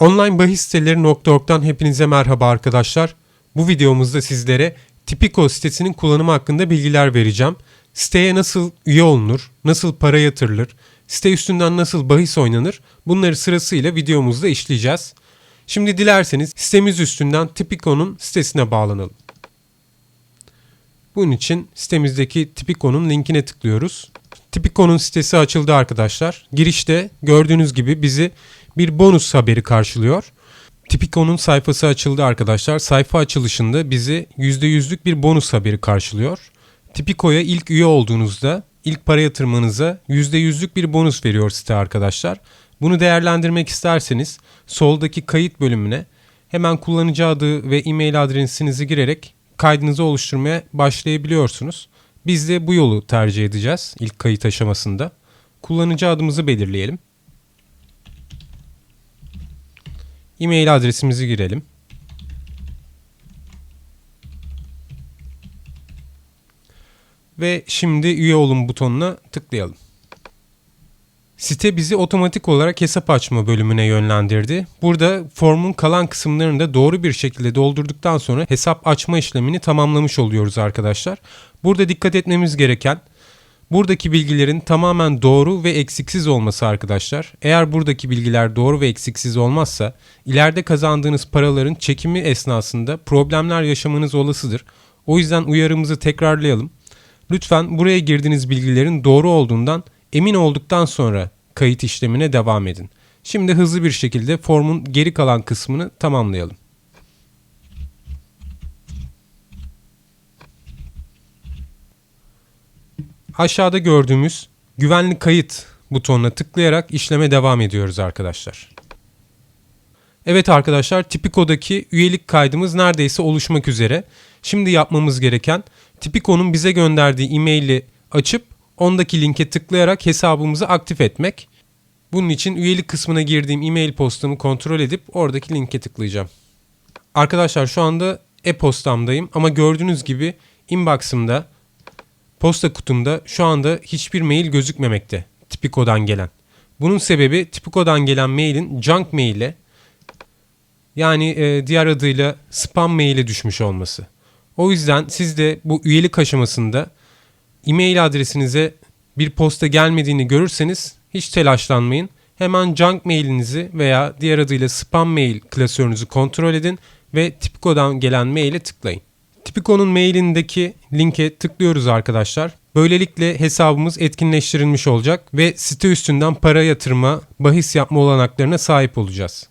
Online bahis siteleri.org'dan hepinize merhaba arkadaşlar. Bu videomuzda sizlere Tipico sitesinin kullanımı hakkında bilgiler vereceğim. Siteye nasıl üye olunur, nasıl para yatırılır, site üstünden nasıl bahis oynanır bunları sırasıyla videomuzda işleyeceğiz. Şimdi dilerseniz sitemiz üstünden Tipico'nun sitesine bağlanalım. Bunun için sitemizdeki Tipico'nun linkine tıklıyoruz. Tipico'nun sitesi açıldı arkadaşlar. Girişte gördüğünüz gibi bizi bir bonus haberi karşılıyor. Tipico'nun sayfası açıldı arkadaşlar. Sayfa açılışında bizi %100'lük bir bonus haberi karşılıyor. Tipico'ya ilk üye olduğunuzda ilk para yatırmanıza %100'lük bir bonus veriyor site arkadaşlar. Bunu değerlendirmek isterseniz soldaki kayıt bölümüne hemen kullanıcı adı ve e-mail adresinizi girerek kaydınızı oluşturmaya başlayabiliyorsunuz. Biz de bu yolu tercih edeceğiz ilk kayıt aşamasında. Kullanıcı adımızı belirleyelim. E-mail adresimizi girelim. Ve şimdi üye olun butonuna tıklayalım. Site bizi otomatik olarak hesap açma bölümüne yönlendirdi. Burada formun kalan kısımlarını da doğru bir şekilde doldurduktan sonra hesap açma işlemini tamamlamış oluyoruz arkadaşlar. Burada dikkat etmemiz gereken buradaki bilgilerin tamamen doğru ve eksiksiz olması arkadaşlar. Eğer buradaki bilgiler doğru ve eksiksiz olmazsa ileride kazandığınız paraların çekimi esnasında problemler yaşamanız olasıdır. O yüzden uyarımızı tekrarlayalım. Lütfen buraya girdiğiniz bilgilerin doğru olduğundan emin olduktan sonra kayıt işlemine devam edin. Şimdi hızlı bir şekilde formun geri kalan kısmını tamamlayalım. Aşağıda gördüğümüz güvenli kayıt butonuna tıklayarak işleme devam ediyoruz arkadaşlar. Evet arkadaşlar Tipico'daki üyelik kaydımız neredeyse oluşmak üzere. Şimdi yapmamız gereken Tipico'nun bize gönderdiği e-maili açıp ondaki linke tıklayarak hesabımızı aktif etmek. Bunun için üyelik kısmına girdiğim e-mail postamı kontrol edip oradaki linke tıklayacağım. Arkadaşlar şu anda e-postamdayım ama gördüğünüz gibi inbox'ımda posta kutumda şu anda hiçbir mail gözükmemekte Tipico'dan gelen. Bunun sebebi Tipico'dan gelen mailin junk mail'e yani e, diğer adıyla spam mail'e düşmüş olması. O yüzden siz de bu üyelik aşamasında e-mail adresinize bir posta gelmediğini görürseniz hiç telaşlanmayın. Hemen junk mailinizi veya diğer adıyla spam mail klasörünüzü kontrol edin ve Tipico'dan gelen maile tıklayın. Tipico'nun mailindeki linke tıklıyoruz arkadaşlar. Böylelikle hesabımız etkinleştirilmiş olacak ve site üstünden para yatırma, bahis yapma olanaklarına sahip olacağız.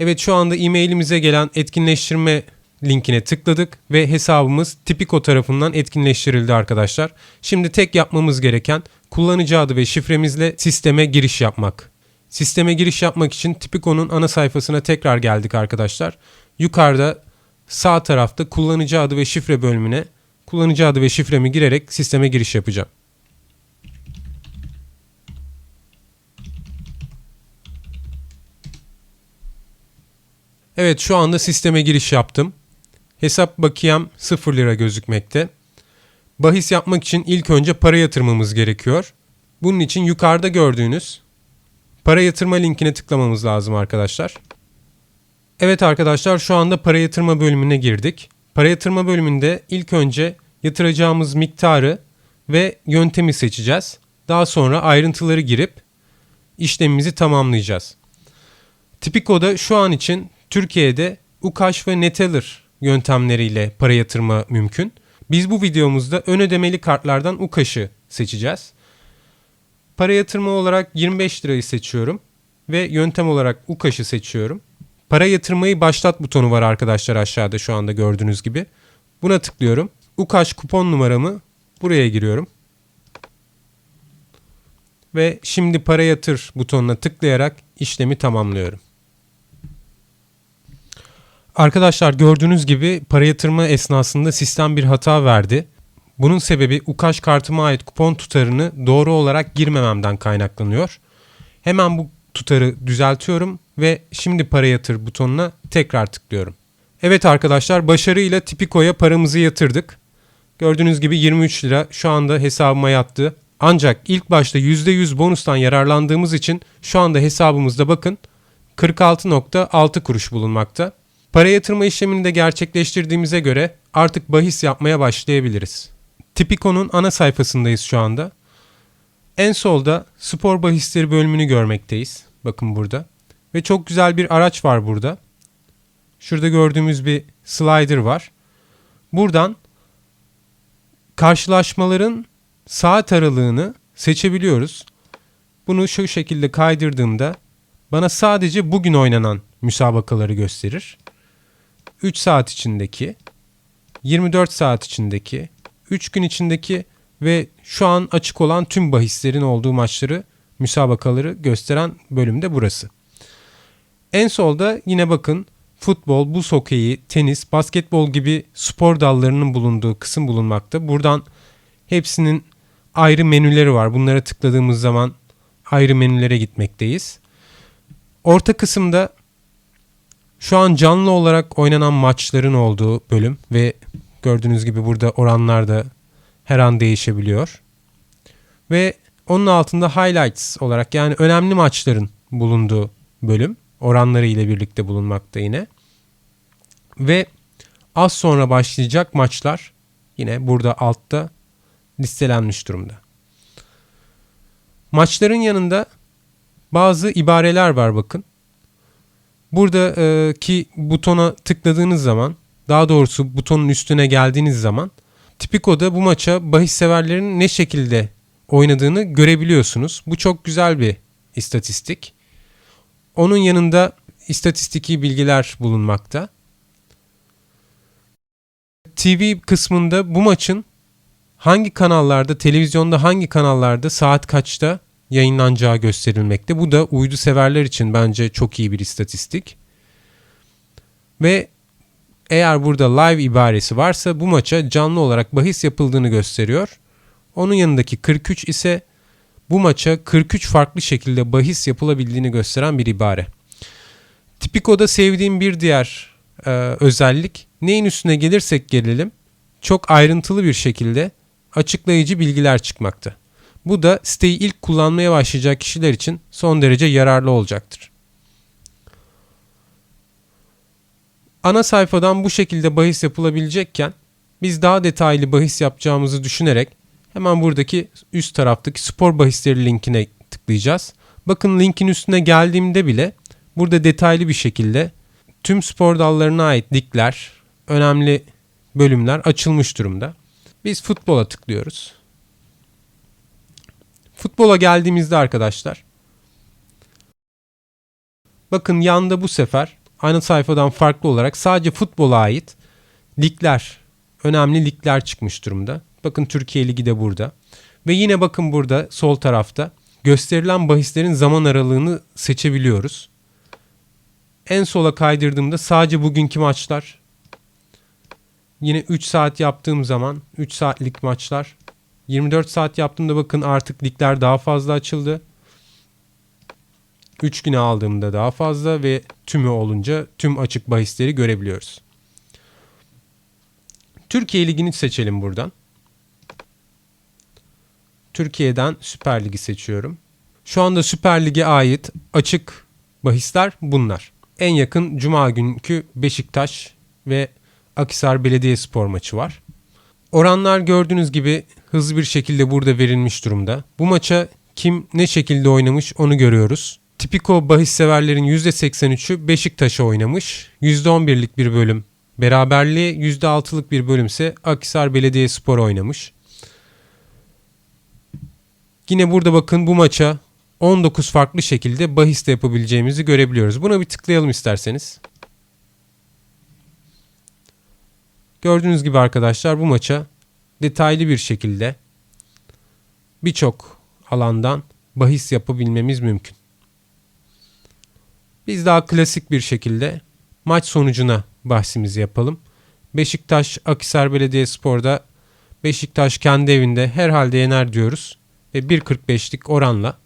Evet şu anda e-mailimize gelen etkinleştirme linkine tıkladık ve hesabımız Tipico tarafından etkinleştirildi arkadaşlar. Şimdi tek yapmamız gereken kullanıcı adı ve şifremizle sisteme giriş yapmak. Sisteme giriş yapmak için Tipico'nun ana sayfasına tekrar geldik arkadaşlar. Yukarıda sağ tarafta kullanıcı adı ve şifre bölümüne kullanıcı adı ve şifremi girerek sisteme giriş yapacağım. Evet şu anda sisteme giriş yaptım. Hesap bakiyem 0 lira gözükmekte. Bahis yapmak için ilk önce para yatırmamız gerekiyor. Bunun için yukarıda gördüğünüz para yatırma linkine tıklamamız lazım arkadaşlar. Evet arkadaşlar şu anda para yatırma bölümüne girdik. Para yatırma bölümünde ilk önce yatıracağımız miktarı ve yöntemi seçeceğiz. Daha sonra ayrıntıları girip işlemimizi tamamlayacağız. Tipico'da şu an için Türkiye'de Ukaş ve Neteller yöntemleriyle para yatırma mümkün. Biz bu videomuzda ön ödemeli kartlardan Ukaş'ı seçeceğiz. Para yatırma olarak 25 lirayı seçiyorum ve yöntem olarak Ukaş'ı seçiyorum. Para yatırmayı başlat butonu var arkadaşlar aşağıda şu anda gördüğünüz gibi. Buna tıklıyorum. Ukaş kupon numaramı buraya giriyorum. Ve şimdi para yatır butonuna tıklayarak işlemi tamamlıyorum. Arkadaşlar gördüğünüz gibi para yatırma esnasında sistem bir hata verdi. Bunun sebebi Ukaş kartıma ait kupon tutarını doğru olarak girmememden kaynaklanıyor. Hemen bu tutarı düzeltiyorum ve şimdi para yatır butonuna tekrar tıklıyorum. Evet arkadaşlar başarıyla Tipico'ya paramızı yatırdık. Gördüğünüz gibi 23 lira şu anda hesabıma yattı. Ancak ilk başta %100 bonustan yararlandığımız için şu anda hesabımızda bakın 46.6 kuruş bulunmakta. Para yatırma işlemini de gerçekleştirdiğimize göre artık bahis yapmaya başlayabiliriz. Tipico'nun ana sayfasındayız şu anda. En solda spor bahisleri bölümünü görmekteyiz. Bakın burada. Ve çok güzel bir araç var burada. Şurada gördüğümüz bir slider var. Buradan karşılaşmaların saat aralığını seçebiliyoruz. Bunu şu şekilde kaydırdığımda bana sadece bugün oynanan müsabakaları gösterir. 3 saat içindeki, 24 saat içindeki, 3 gün içindeki ve şu an açık olan tüm bahislerin olduğu maçları, müsabakaları gösteren bölümde burası. En solda yine bakın futbol, buz hokeyi, tenis, basketbol gibi spor dallarının bulunduğu kısım bulunmakta. Buradan hepsinin ayrı menüleri var. Bunlara tıkladığımız zaman ayrı menülere gitmekteyiz. Orta kısımda şu an canlı olarak oynanan maçların olduğu bölüm ve gördüğünüz gibi burada oranlar da her an değişebiliyor. Ve onun altında highlights olarak yani önemli maçların bulunduğu bölüm oranları ile birlikte bulunmakta yine. Ve az sonra başlayacak maçlar yine burada altta listelenmiş durumda. Maçların yanında bazı ibareler var bakın. Buradaki butona tıkladığınız zaman daha doğrusu butonun üstüne geldiğiniz zaman Tipico'da bu maça bahis severlerin ne şekilde oynadığını görebiliyorsunuz. Bu çok güzel bir istatistik. Onun yanında istatistiki bilgiler bulunmakta. TV kısmında bu maçın hangi kanallarda, televizyonda hangi kanallarda saat kaçta yayınlanacağı gösterilmekte. Bu da uydu severler için bence çok iyi bir istatistik. Ve eğer burada live ibaresi varsa bu maça canlı olarak bahis yapıldığını gösteriyor. Onun yanındaki 43 ise bu maça 43 farklı şekilde bahis yapılabildiğini gösteren bir ibare. Tipico'da sevdiğim bir diğer e, özellik neyin üstüne gelirsek gelelim çok ayrıntılı bir şekilde açıklayıcı bilgiler çıkmakta. Bu da siteyi ilk kullanmaya başlayacak kişiler için son derece yararlı olacaktır. Ana sayfadan bu şekilde bahis yapılabilecekken biz daha detaylı bahis yapacağımızı düşünerek hemen buradaki üst taraftaki spor bahisleri linkine tıklayacağız. Bakın linkin üstüne geldiğimde bile burada detaylı bir şekilde tüm spor dallarına ait ligler, önemli bölümler açılmış durumda. Biz futbola tıklıyoruz. Futbola geldiğimizde arkadaşlar bakın yanda bu sefer aynı sayfadan farklı olarak sadece futbola ait ligler, önemli ligler çıkmış durumda. Bakın Türkiye Ligi de burada. Ve yine bakın burada sol tarafta gösterilen bahislerin zaman aralığını seçebiliyoruz. En sola kaydırdığımda sadece bugünkü maçlar. Yine 3 saat yaptığım zaman 3 saatlik maçlar 24 saat yaptığımda bakın artık ligler daha fazla açıldı. 3 güne aldığımda daha fazla ve tümü olunca tüm açık bahisleri görebiliyoruz. Türkiye Ligi'ni seçelim buradan. Türkiye'den Süper Lig'i seçiyorum. Şu anda Süper Lig'e ait açık bahisler bunlar. En yakın Cuma günkü Beşiktaş ve Akisar Belediyespor maçı var. Oranlar gördüğünüz gibi hızlı bir şekilde burada verilmiş durumda. Bu maça kim ne şekilde oynamış onu görüyoruz. Tipiko bahis severlerin %83'ü Beşiktaş'a oynamış. %11'lik bir bölüm beraberliği, %6'lık bir bölümse Akisar Belediyespor oynamış. Yine burada bakın bu maça 19 farklı şekilde bahis de yapabileceğimizi görebiliyoruz. Buna bir tıklayalım isterseniz. Gördüğünüz gibi arkadaşlar bu maça detaylı bir şekilde birçok alandan bahis yapabilmemiz mümkün. Biz daha klasik bir şekilde maç sonucuna bahsimizi yapalım. Beşiktaş Akisar Belediyespor'da Beşiktaş kendi evinde herhalde yener diyoruz ve 1.45'lik oranla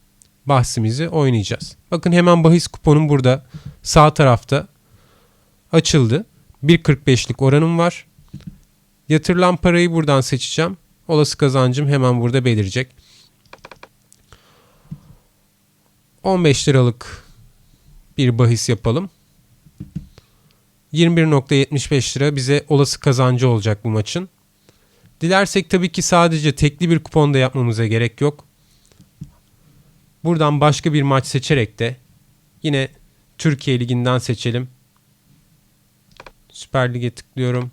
bahsimizi oynayacağız. Bakın hemen bahis kuponum burada sağ tarafta açıldı. 1.45'lik oranım var. Yatırılan parayı buradan seçeceğim. Olası kazancım hemen burada belirecek. 15 liralık bir bahis yapalım. 21.75 lira bize olası kazancı olacak bu maçın. Dilersek tabii ki sadece tekli bir kupon da yapmamıza gerek yok. Buradan başka bir maç seçerek de yine Türkiye Ligi'nden seçelim. Süper Lig'e tıklıyorum.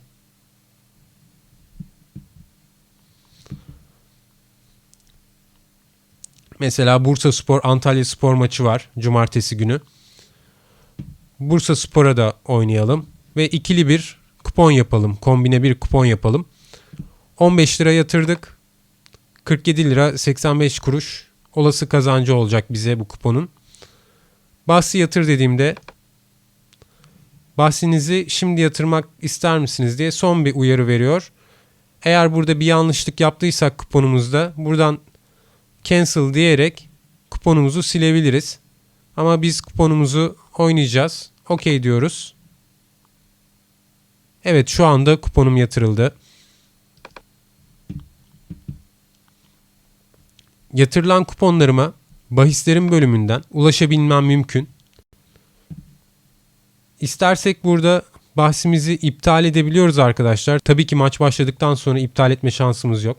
Mesela Bursa Spor Antalya Spor maçı var cumartesi günü. Bursa Spor'a da oynayalım ve ikili bir kupon yapalım. Kombine bir kupon yapalım. 15 lira yatırdık. 47 lira 85 kuruş olası kazancı olacak bize bu kuponun. Bahsi yatır dediğimde bahsinizi şimdi yatırmak ister misiniz diye son bir uyarı veriyor. Eğer burada bir yanlışlık yaptıysak kuponumuzda buradan cancel diyerek kuponumuzu silebiliriz. Ama biz kuponumuzu oynayacağız. OK diyoruz. Evet şu anda kuponum yatırıldı. Yatırılan kuponlarıma bahislerin bölümünden ulaşabilmem mümkün. İstersek burada bahsimizi iptal edebiliyoruz arkadaşlar. Tabii ki maç başladıktan sonra iptal etme şansımız yok.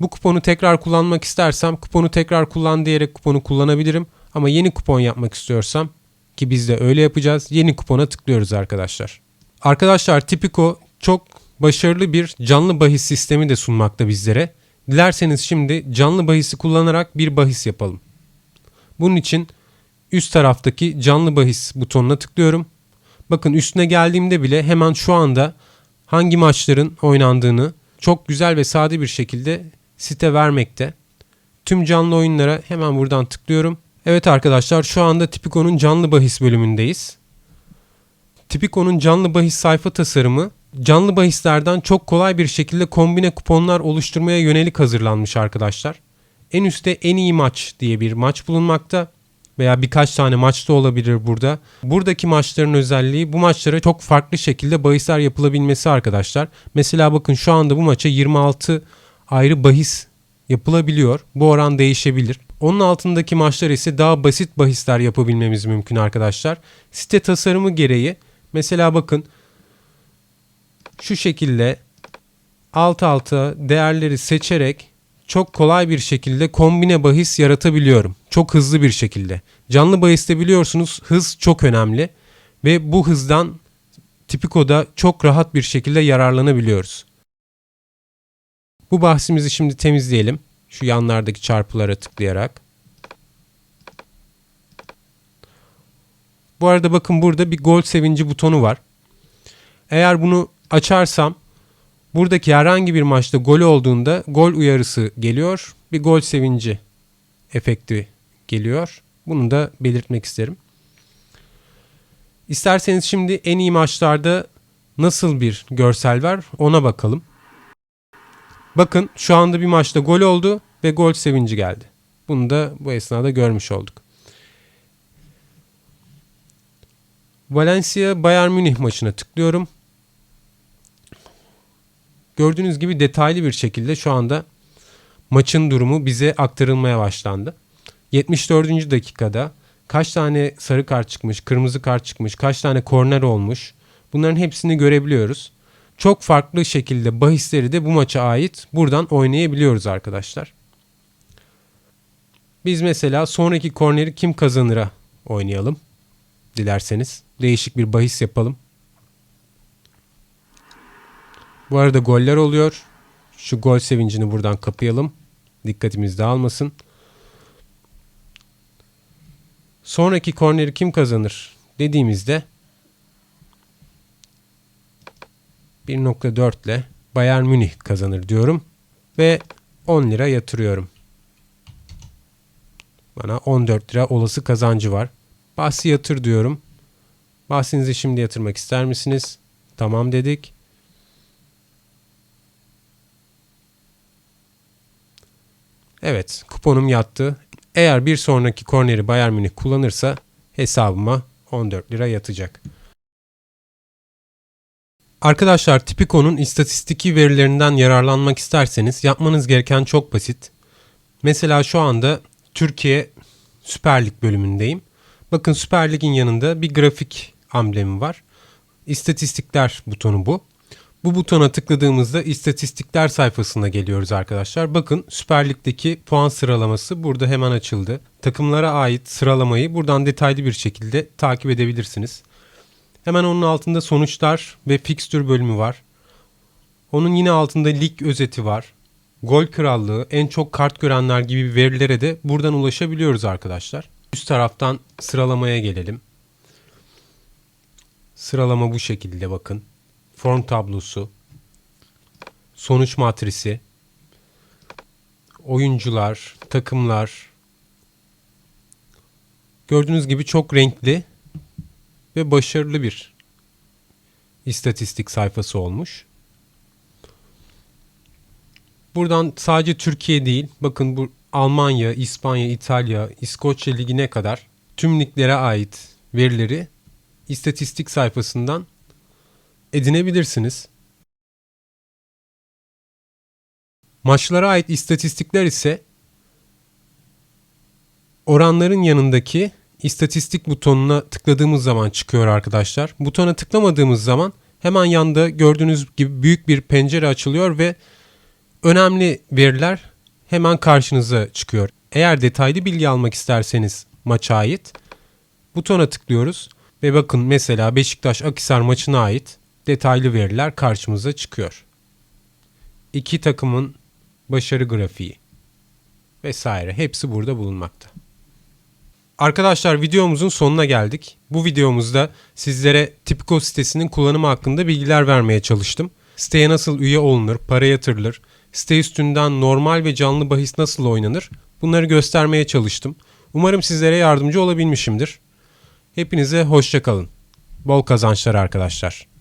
Bu kuponu tekrar kullanmak istersem kuponu tekrar kullan diyerek kuponu kullanabilirim. Ama yeni kupon yapmak istiyorsam ki biz de öyle yapacağız. Yeni kupona tıklıyoruz arkadaşlar. Arkadaşlar Tipico çok başarılı bir canlı bahis sistemi de sunmakta bizlere. Dilerseniz şimdi canlı bahisi kullanarak bir bahis yapalım. Bunun için üst taraftaki canlı bahis butonuna tıklıyorum. Bakın üstüne geldiğimde bile hemen şu anda hangi maçların oynandığını çok güzel ve sade bir şekilde site vermekte. Tüm canlı oyunlara hemen buradan tıklıyorum. Evet arkadaşlar şu anda Tipico'nun canlı bahis bölümündeyiz. Tipico'nun canlı bahis sayfa tasarımı canlı bahislerden çok kolay bir şekilde kombine kuponlar oluşturmaya yönelik hazırlanmış arkadaşlar. En üstte en iyi maç diye bir maç bulunmakta veya birkaç tane maç da olabilir burada. Buradaki maçların özelliği bu maçlara çok farklı şekilde bahisler yapılabilmesi arkadaşlar. Mesela bakın şu anda bu maça 26 ayrı bahis yapılabiliyor. Bu oran değişebilir. Onun altındaki maçlar ise daha basit bahisler yapabilmemiz mümkün arkadaşlar. Site tasarımı gereği mesela bakın şu şekilde alt alta değerleri seçerek çok kolay bir şekilde kombine bahis yaratabiliyorum. Çok hızlı bir şekilde. Canlı bahiste biliyorsunuz hız çok önemli ve bu hızdan Tipico'da çok rahat bir şekilde yararlanabiliyoruz. Bu bahsimizi şimdi temizleyelim. Şu yanlardaki çarpılara tıklayarak. Bu arada bakın burada bir gol sevinci butonu var. Eğer bunu açarsam buradaki herhangi bir maçta gol olduğunda gol uyarısı geliyor. Bir gol sevinci efekti geliyor. Bunu da belirtmek isterim. İsterseniz şimdi en iyi maçlarda nasıl bir görsel var ona bakalım. Bakın şu anda bir maçta gol oldu ve gol sevinci geldi. Bunu da bu esnada görmüş olduk. Valencia Bayern Münih maçına tıklıyorum. Gördüğünüz gibi detaylı bir şekilde şu anda maçın durumu bize aktarılmaya başlandı. 74. dakikada kaç tane sarı kart çıkmış, kırmızı kart çıkmış, kaç tane korner olmuş bunların hepsini görebiliyoruz. Çok farklı şekilde bahisleri de bu maça ait buradan oynayabiliyoruz arkadaşlar. Biz mesela sonraki korneri kim kazanıra oynayalım dilerseniz. Değişik bir bahis yapalım. Bu arada goller oluyor. Şu gol sevincini buradan kapayalım. Dikkatimiz dağılmasın. Sonraki korneri kim kazanır dediğimizde 1.4 ile Bayern Münih kazanır diyorum ve 10 lira yatırıyorum. Bana 14 lira olası kazancı var. Bahsi yatır diyorum. Bahsinizi şimdi yatırmak ister misiniz? Tamam dedik. Evet, kuponum yattı. Eğer bir sonraki korneri Bayern Münih kullanırsa hesabıma 14 lira yatacak. Arkadaşlar Tipico'nun istatistiki verilerinden yararlanmak isterseniz yapmanız gereken çok basit. Mesela şu anda Türkiye Süper Lig bölümündeyim. Bakın Süper Lig'in yanında bir grafik amblemi var. İstatistikler butonu bu. Bu butona tıkladığımızda istatistikler sayfasına geliyoruz arkadaşlar. Bakın Süper Lig'deki puan sıralaması burada hemen açıldı. Takımlara ait sıralamayı buradan detaylı bir şekilde takip edebilirsiniz. Hemen onun altında sonuçlar ve fikstür bölümü var. Onun yine altında lig özeti var. Gol krallığı, en çok kart görenler gibi verilere de buradan ulaşabiliyoruz arkadaşlar. Üst taraftan sıralamaya gelelim. Sıralama bu şekilde bakın. Form tablosu, sonuç matrisi, oyuncular, takımlar. Gördüğünüz gibi çok renkli ve başarılı bir istatistik sayfası olmuş. Buradan sadece Türkiye değil, bakın bu Almanya, İspanya, İtalya, İskoçya ligine kadar tüm liglere ait verileri istatistik sayfasından edinebilirsiniz. Maçlara ait istatistikler ise oranların yanındaki istatistik butonuna tıkladığımız zaman çıkıyor arkadaşlar. Butona tıklamadığımız zaman hemen yanda gördüğünüz gibi büyük bir pencere açılıyor ve önemli veriler hemen karşınıza çıkıyor. Eğer detaylı bilgi almak isterseniz maça ait butona tıklıyoruz ve bakın mesela Beşiktaş Akhisar maçına ait detaylı veriler karşımıza çıkıyor. İki takımın başarı grafiği vesaire hepsi burada bulunmakta. Arkadaşlar videomuzun sonuna geldik. Bu videomuzda sizlere Tipiko sitesinin kullanımı hakkında bilgiler vermeye çalıştım. Siteye nasıl üye olunur, para yatırılır, site üstünden normal ve canlı bahis nasıl oynanır bunları göstermeye çalıştım. Umarım sizlere yardımcı olabilmişimdir. Hepinize hoşçakalın. Bol kazançlar arkadaşlar.